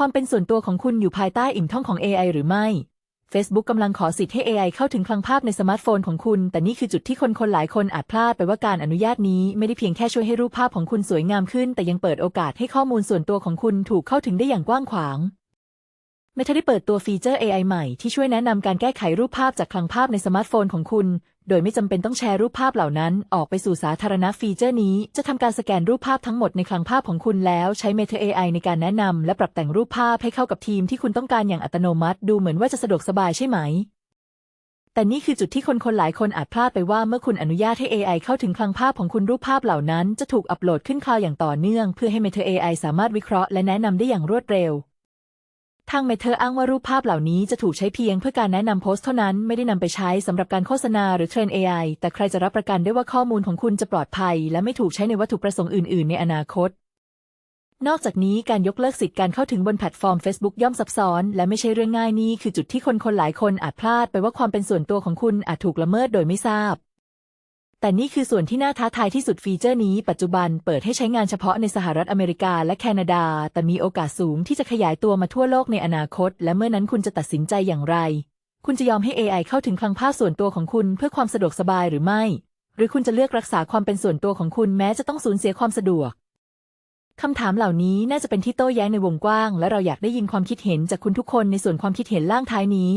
ความเป็นส่วนตัวของคุณอยู่ภายใต้อิ่มท่องของ AI หรือไม่ Facebook กำลังขอสิทธิ์ให้ AI เข้าถึงคลังภาพในสมาร์ทโฟนของคุณ แต่นี่คือจุดที่คนคนหลายคนอาจพลาดไปว่าการอนุญาตนี้ไม่ได้เพียงแค่ช่วยให้รูปภาพของคุณสวยงามขึ้น แต่ยังเปิดโอกาสให้ข้อมูลส่วนตัวของคุณถูกเข้าถึงได้อย่างกว้างขวาง เมทาได้เปิดตัวฟีเจอร์ AI ใหม่ที่ช่วยแนะนำการแก้ไขรูปภาพจากคลังภาพในสมาร์ทโฟนของคุณ โดยไม่จำเป็นต้องแชร์รูปภาพเหล่านั้น ออกไปสู่สาธารณะฟีเจอร์นี้จะทำการสแกนรูปภาพทั้งหมดในคลังภาพของคุณแล้วใช้ Meta AI ในการแนะนำและปรับแต่งรูปภาพให้เข้ากับทีมที่คุณต้องการอย่างอัตโนมัติ ดูเหมือนว่าจะสะดวกสบายใช่ไหม แต่นี่คือจุดที่คนคนหลายคนอาจพลาดไปว่าเมื่อคุณอนุญาตให้ AI เข้าถึงคลังภาพของคุณรูปภาพเหล่านั้น จะถูกอัปโหลดขึ้นคลาวอย่างต่อเนื่อง เพื่อให้ Meta AI สามารถวิเคราะห์และแนะนำได้อย่างรวดเร็ว ทางเมเทอร์อ้างว่ารูปภาพเหล่านี้จะถูกใช้เพียงเพื่อการแนะนำโพสต์เท่านั้นไม่ได้นำไปใช้สำหรับการโฆษณาหรือเทรน AI แต่ใครจะรับประกันได้ว่าข้อมูลของคุณจะปลอดภัย และไม่ถูกใช้ในวัตถุประสงค์อื่น ๆ ในอนาคต นอกจากนี้การยกเลิกสิทธิ์การเข้าถึงบนแพลตฟอร์ม Facebook ย่อมซับซ้อน และไม่ใช่เรื่องง่ายนี่คือจุดที่คนคนหลายคนอาจพลาดไปว่าความเป็นส่วนตัวของคุณอาจถูกละเมิดโดยไม่ทราบ แต่นี่คือส่วนที่น่าท้าทายที่สุดฟีเจอร์นี้ปัจจุบันเปิดให้ใช้งานเฉพาะในสหรัฐอเมริกาและแคนาดา แต่มีโอกาสสูงที่จะขยายตัวมาทั่วโลกในอนาคต และเมื่อนั้นคุณจะตัดสินใจอย่างไร คุณจะยอมให้ AI เข้าถึงคลังภาพส่วนตัวของคุณเพื่อความสะดวกสบายหรือไม่ หรือคุณจะเลือกรักษาความเป็นส่วนตัวของคุณแม้จะต้องสูญเสียความสะดวกคำถามเหล่านี้น่าจะเป็นที่โต้แย้งในวงกว้าง และเราอยากได้ยินความคิดเห็นจากคุณทุกคนในส่วนความคิดเห็นล่างท้ายนี้